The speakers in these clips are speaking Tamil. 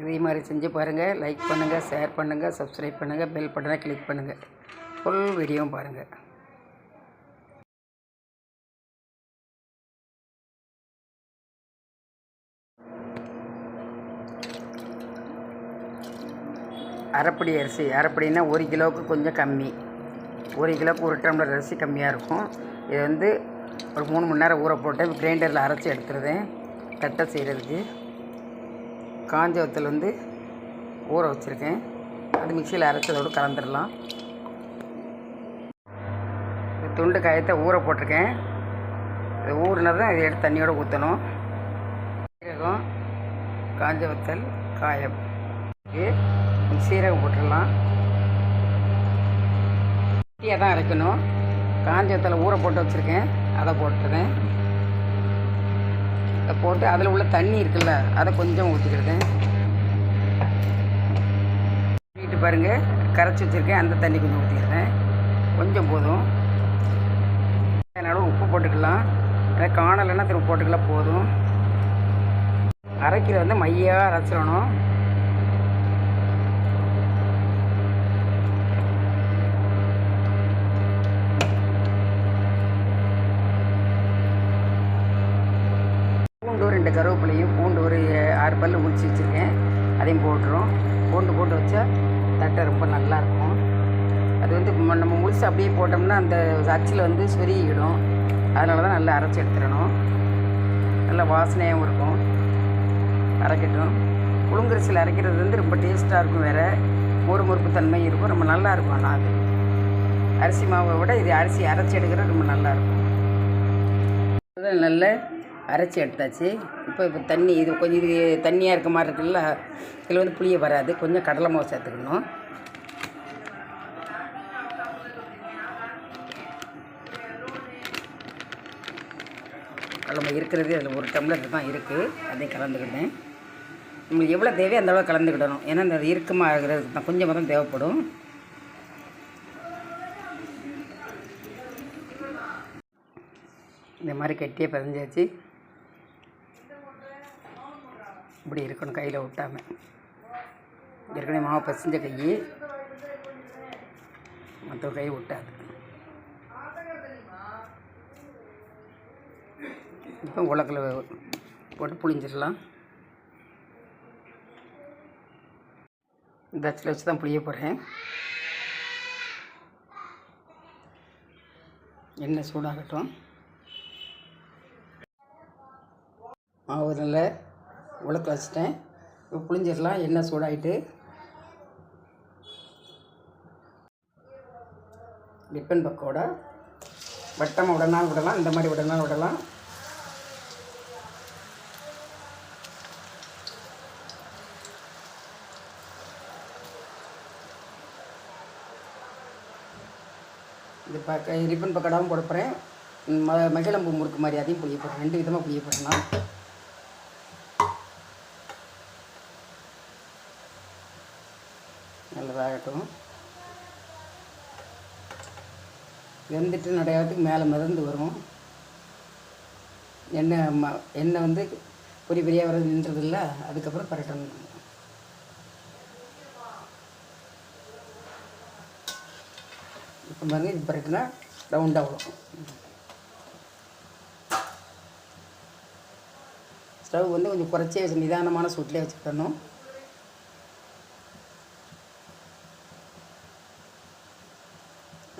இதே மாதிரி செஞ்சு பாருங்கள் லைக் பண்ணுங்கள் ஷேர் பண்ணுங்கள் சப்ஸ்கிரைப் பண்ணுங்கள் பெல் பட்டனை கிளிக் பண்ணுங்கள் ஃபுல் வீடியோவும் பாருங்கள் அரைப்படி அரிசி. அரைப்படினா ஒரு கிலோவுக்கு கொஞ்சம் கம்மி. ஒரு கிலோவுக்கு ஒரு டம்ளர் அரிசி கம்மியாக இருக்கும். இது வந்து ஒரு மூணு மணி நேரம் ஊற போட்டு கிரைண்டரில் அரைச்சி எடுத்துருதேன் தட்டை செய்கிறதுக்கு காஞ்ச வத்தல் வந்து ஊற வச்சுருக்கேன். அது மிக்சியில் அரைச்சதோடு கலந்துடலாம் இந்த துண்டு காயத்தை ஊற போட்டிருக்கேன். இது தான் இதை எடுத்து தண்ணியோடு ஊற்றணும் சீரகம் காஞ்ச வத்தல் காயம் சீரகம் போட்டுடலாம். குட்டியாக தான் அரைக்கணும். காஞ்ச வத்தலை ஊற போட்டு வச்சுருக்கேன். அதை போட்டுருக்கேன் போட்டு அதில் உள்ள தண்ணி இருக்குல்ல அதை கொஞ்சம் ஊற்றிக்கிடுதேன் வீட்டு பாருங்கள் கரைச்சி வச்சுருக்கேன் அந்த தண்ணி கொஞ்சம் ஊற்றிக்கிடுதேன் கொஞ்சம் போதும். அதனால் உப்பு போட்டுக்கலாம். அதை காணலைன்னா திரும்ப போட்டுக்கலாம் போதும். அரைக்கிறது வந்து மையாக அரைச்சிடணும் பூண்டு ரெண்டு கருவேப்பிலையும் பூண்டு ஒரு ஆறு வச்சுருக்கேன் அதையும் போட்டுரும். போட்டு போட்டு வச்சா தட்டை ரொம்ப நல்லாயிருக்கும். அது வந்து நம்ம முழுசு அப்படியே போட்டோம்னா அந்த அச்சில் வந்து சொருகிடும். அதனால தான் நல்லா அரைச்சி எடுத்துடணும். நல்லா வாசனையாகவும் இருக்கும். அரைக்கட்டும். புழுங்கரிசியில் அரைக்கிறது வந்து ரொம்ப டேஸ்ட்டாக இருக்கும் வேறு. மொறு மொறுப்பு தன்மை இருக்கும். ரொம்ப நல்லாயிருக்கும் ஆனால் அது. அரிசி மாவை விட இது அரிசி அரைச்சி எடுக்கிறது ரொம்ப நல்லா இருக்கும் நல்ல அரைச்சி எடுத்தாச்சு. இப்போ இப்போ தண்ணி இது கொஞ்சம் இது தண்ணியாக இருக்க மாதிரி இருக்குல்ல இதில் வந்து புளிய வராது. கொஞ்சம் கடலை மாவு சேர்த்துக்கணும். கடலை இருக்கிறது அதில் ஒரு டம்ளர் தான் இருக்குது அதையும் கலந்துக்கிட்டேன் நம்மளுக்கு எவ்வளோ தேவையோ அந்த அளவு கலந்துக்கிடணும். ஏன்னா இந்த இறுக்கமாக ஆகிறதுக்கு தான் கொஞ்சமாக தான் தேவைப்படும். இந்த மாதிரி கட்டியே பதிஞ்சாச்சு. இப்படி இருக்கணும் கையில் விட்டாம ஏற்கனவே மாவு பசிஞ்ச கை மற்ற கை விட்டாது இப்போ உலக்கில் போட்டு புளிஞ்சிடலாம் இந்த அச்சில் வச்சு தான் புளிய போகிறேன் எண்ணெய் சூடாகட்டும். மாவு நல்லா உலக்க வச்சிட்டேன். இப்போ புளிஞ்சிடலாம். எண்ணெய் சூடாயிட்டு. டிப்பன் பக்கோடா. வட்டமாக விடனாலும் விடலாம். இந்த மாதிரி விடனாலும் விடலாம். இது பக்க ரிப்பன் பக்கோடாவும் போட போகிறேன் ம மகிழம்பு முறுக்கு மாதிரி அதையும் புளிய போடுறேன். ரெண்டு விதமாக புளிய போடலாம் நல்லதாகட்டும். வெந்துட்டு நடையாவதுக்கு மேலே மிதந்து வரும். எண்ணெய் ம எண்ணெய் வந்து பொடி பொரியாக வர நின்றதில்ல அதுக்கப்புறம் பரட்டணும் இப்போ பாருங்க இது பரட்டினா ரவுண்டாக வரும். ஸ்டவ் வந்து கொஞ்சம் குறைச்சே வச்சு நிதானமான சூட்டிலே வச்சுக்கணும்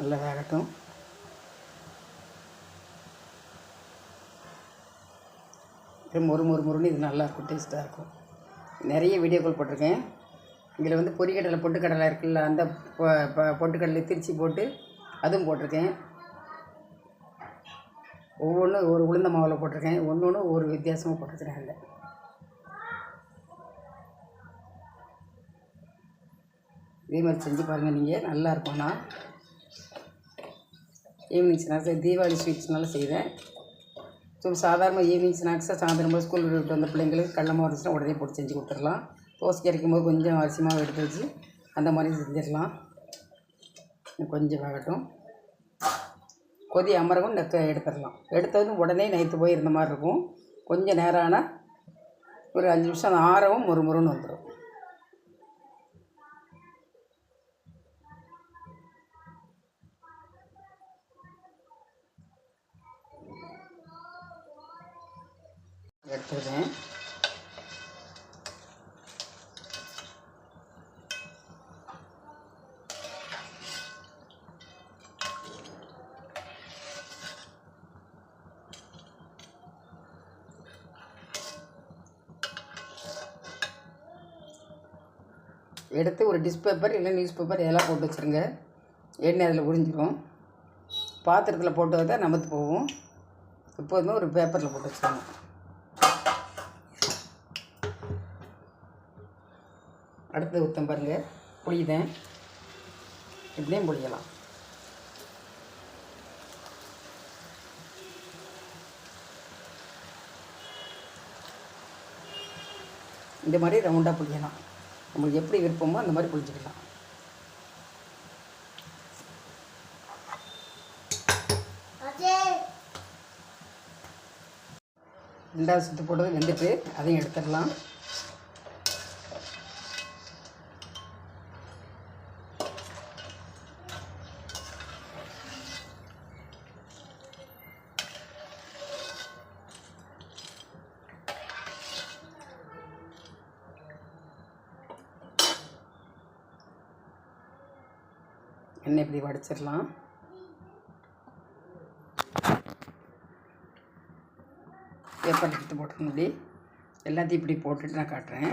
நல்லதாகட்டும் வேகட்டும் இது மொறு மொறு மொறுன்னு இது நல்லாயிருக்கும் டேஸ்ட்டாக இருக்கும் நிறைய வீடியோக்கள் போட்டிருக்கேன் இதில் வந்து பொரிக்கடலை பொட்டுக்கடலை இருக்குல்ல அந்த பொட்டுக்கடலை திருச்சி போட்டு அதுவும் போட்டிருக்கேன் ஒவ்வொன்றும் ஒரு உளுந்த மாவில் போட்டிருக்கேன் ஒன்று ஒன்று ஒரு வித்தியாசமாக போட்டிருக்கிறேன் அதில் இதே மாதிரி செஞ்சு பாருங்கள் நீங்கள் நல்லா இருக்கும்ண்ணா ஈவினிங் ஸ்நாக்ஸ் தீபாவளி ஸ்வீட்ஸ்னால செய்வேன். ஸோ சாதாரண ஈவினிங் ஸ்நாக்ஸாக சாயந்தரம் போது ஸ்கூல் விட்டு வந்த பிள்ளைங்களுக்கு கடல மாவு இருந்துச்சுன்னா உடனே போட்டு செஞ்சு கொடுத்துடலாம். தோசைக்கு அரைக்கும் போது கொஞ்சம் அரிசி மாவு எடுத்து வச்சு அந்த மாதிரி செஞ்சிடலாம். கொஞ்சம் ஆகட்டும். கொதி அமரவும் நெக்க எடுத்துடலாம். எடுத்ததும் உடனே நைட்டு போய் இருந்த மாதிரி இருக்கும். கொஞ்சம் நேரம் ஆனால் ஒரு அஞ்சு நிமிஷம் அந்த ஆறவும் முறுமுறுன்னு வந்துடும் எடுத்துக்கிறேன் எடுத்து ஒரு டிஷ் பேப்பர் இல்லை நியூஸ் பேப்பர் இதெல்லாம் போட்டு வச்சுருங்க. எண்ணெய் அதில் உறிஞ்சிரும். பாத்திரத்தில் போட்டு வந்தால் நமத்து போகும். எப்போதுமே ஒரு பேப்பரில் போட்டு வச்சுருங்க. அடுத்து ஊற்றம் பாருங்கள் புளியுதேன். இப்படியும் புளியலாம். இந்த மாதிரி ரவுண்டாக புளியலாம். நம்மளுக்கு எப்படி விருப்பமோ அந்த மாதிரி புளிஞ்சிக்கலாம். ரெண்டாவது சுற்று போட்டது வெந்துட்டு அதையும் எடுத்துடலாம். எண்ணெய் இப்படி வடிச்சிடலாம். பேப்பர் எடுத்து போட்டுருங்க இப்படி எல்லாத்தையும் இப்படி போட்டுட்டு நான் காட்டுறேன்.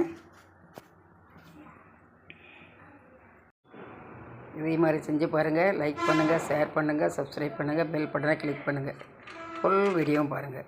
இதே மாதிரி செஞ்சு பாருங்கள் லைக் பண்ணுங்கள் ஷேர் பண்ணுங்கள் சப்ஸ்கிரைப் பண்ணுங்கள் பெல் பட்டனை கிளிக் பண்ணுங்கள் ஃபுல் வீடியோவும் பாருங்கள்